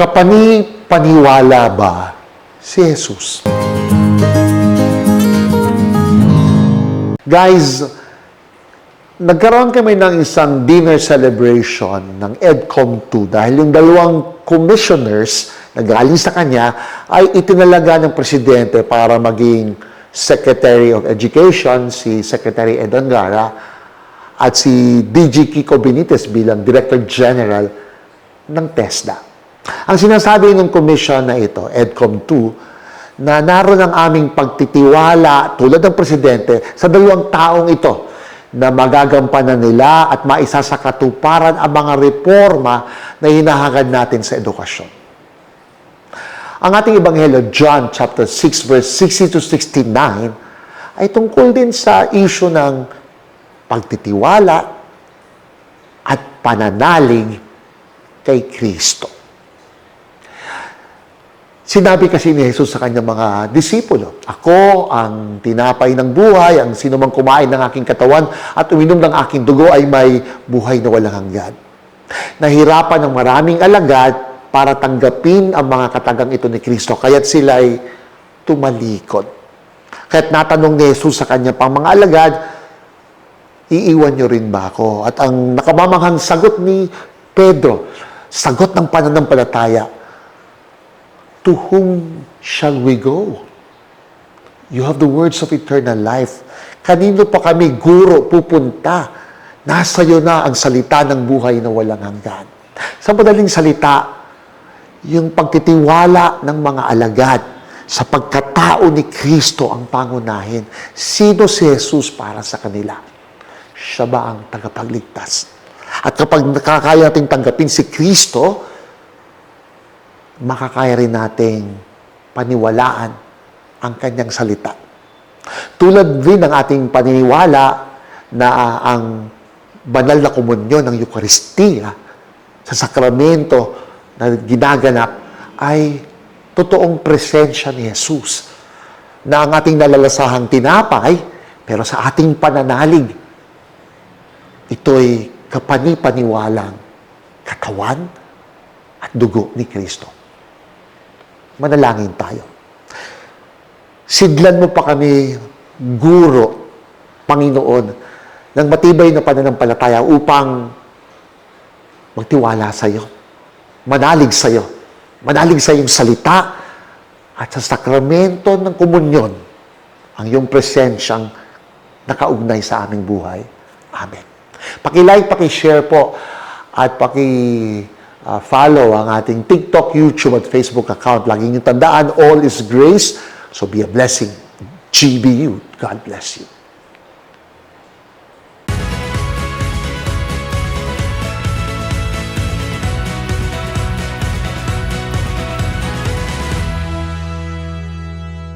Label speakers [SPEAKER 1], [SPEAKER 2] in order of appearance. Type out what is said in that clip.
[SPEAKER 1] Kapani-paniwala ba si Jesus? Guys, nagkaroon kami ng isang dinner celebration ng EDCOM 2 dahil yung dalawang commissioners na galing sa kanya ay itinalaga ng presidente para maging Secretary of Education, si Secretary Ed Angara, at si DG Kiko Benitez bilang Director General ng TESDA. Ang sinasabi ng commission na ito, EDCOM 2, na naroon ang aming pagtitiwala tulad ng presidente sa dalawang taong ito na magagampanan nila at maisa sa katuparan ang mga reforma na hinahangad natin sa edukasyon. Ang ating Ebanghelyo, John chapter 6, verse 60 to 69, ay tungkol din sa issue ng pagtitiwala at pananalig kay Kristo. Sinabi kasi ni Jesus sa kanyang mga disipulo, Ako ang tinapay ng buhay, ang sino mang kumain ng aking katawan at uminom ng aking dugo ay may buhay na walang hanggan. Nahirapan ng maraming alagad para tanggapin ang mga katagang ito ni Kristo, kaya't sila ay tumalikod. Kaya't natanong ni Jesus sa kanya pang mga alagad, iiwan niyo rin ba ako? At ang nakamamanghang sagot ni Pedro, sagot ng pananampalataya, To whom shall we go? You have the words of eternal life. Kanino pa kami, guro, pupunta? Nasa iyo na ang salita ng buhay na walang hanggan. Sa madaling salita, yung pagtitiwala ng mga alagad sa pagkatao ni Kristo ang pangunahin. Sino si Jesus para sa kanila? Siya ba ang tagapagligtas? At kapag nakakaya nating tanggapin si Kristo, makakaya rin nating paniwalaan ang kanyang salita. Tulad din ng ating paniniwala na ah, ang banal na komunyon ng Eucharistia sa sakramento na ginaganap ay totoong presensya ni Jesus na ang ating nalalasahang tinapay pero sa ating pananalig ito'y kapani-paniwalang katawan at dugo ni Kristo. Manalangin tayo. Sidlan mo pa kami, guro, Panginoon, ng matibay na pananampalataya upang magtiwala sa iyo, manalig sa iyo, manalig sa iyong salita at sa sakramento ng komunyon ang iyong presensyang nakaugnay sa aming buhay. Amen. Paki-like, paki-share po at paki-follow ang ating TikTok, YouTube at Facebook account. Laging yung tandaan, all is grace. So be a blessing. GBU. God bless you.